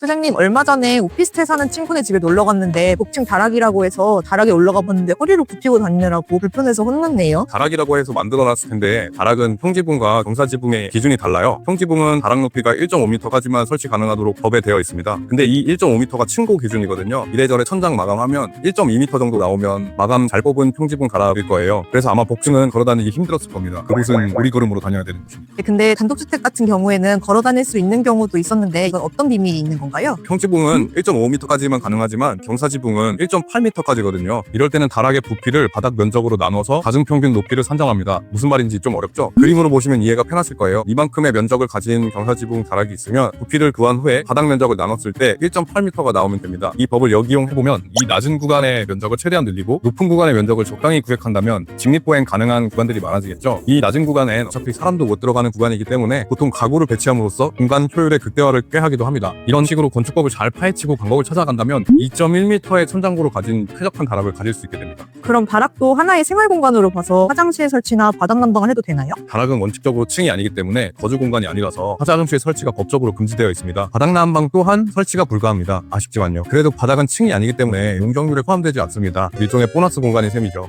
소장님 얼마 전에 오피스텔 사는 친구네 집에 놀러 갔는데 복층 다락이라고 해서 다락에 올라가 봤는데 허리를 굽히고 다니느라고 불편해서 혼났네요. 다락이라고 해서 만들어놨을 텐데 다락은 평지붕과 경사지붕의 기준이 달라요. 평지붕은 다락 높이가 1.5m까지만 설치 가능하도록 법에 되어 있습니다. 근데 이 1.5m가 층고 기준이거든요. 이래저래 천장 마감하면 1.2m 정도 나오면 마감 잘 뽑은 평지붕 다락일 거예요. 그래서 아마 복층은 걸어다니기 힘들었을 겁니다. 그곳은 우리 걸음으로 다녀야 되는 곳입니다. 근데 단독주택 같은 경우에는 걸어 다닐 수 있는 경우도 있었는데 이건 어떤 비밀이 있는 건가요? 평지붕은 1.5m까지만 가능하지만 경사지붕은 1.8m까지거든요. 이럴 때는 다락의 부피를 바닥 면적으로 나눠서 가중 평균 높이를 산정합니다. 무슨 말인지 좀 어렵죠? 그림으로 보시면 이해가 편하실 거예요. 이만큼의 면적을 가진 경사지붕 다락이 있으면 부피를 구한 후에 바닥 면적을 나눴을 때 1.8m가 나오면 됩니다. 이 법을 역이용해보면 이 낮은 구간의 면적을 최대한 늘리고 높은 구간의 면적을 적당히 구획한다면 직립보행 가능한 구간들이 많아지겠죠. 이 낮은 구간엔 어차피 사람도 못 들어가는 구간이기 때문에 보통 가구를 배치함으로써 공간 효율의 극대화를 꾀하기도 합니다. 이런 식으로 건축법을 잘 파헤치고 방법을 찾아간다면 2.1m의 천장고를 가진 쾌적한 다락을 가질 수 있게 됩니다. 그럼 다락도 하나의 생활 공간으로 봐서 화장실 설치나 바닥 난방을 해도 되나요? 다락은 원칙적으로 층이 아니기 때문에 거주 공간이 아니라서 화장실 설치가 법적으로 금지되어 있습니다. 바닥 난방 또한 설치가 불가합니다. 아쉽지만요. 그래도 바닥은 층이 아니기 때문에 용적률에 포함되지 않습니다. 일종의 보너스 공간인 셈이죠.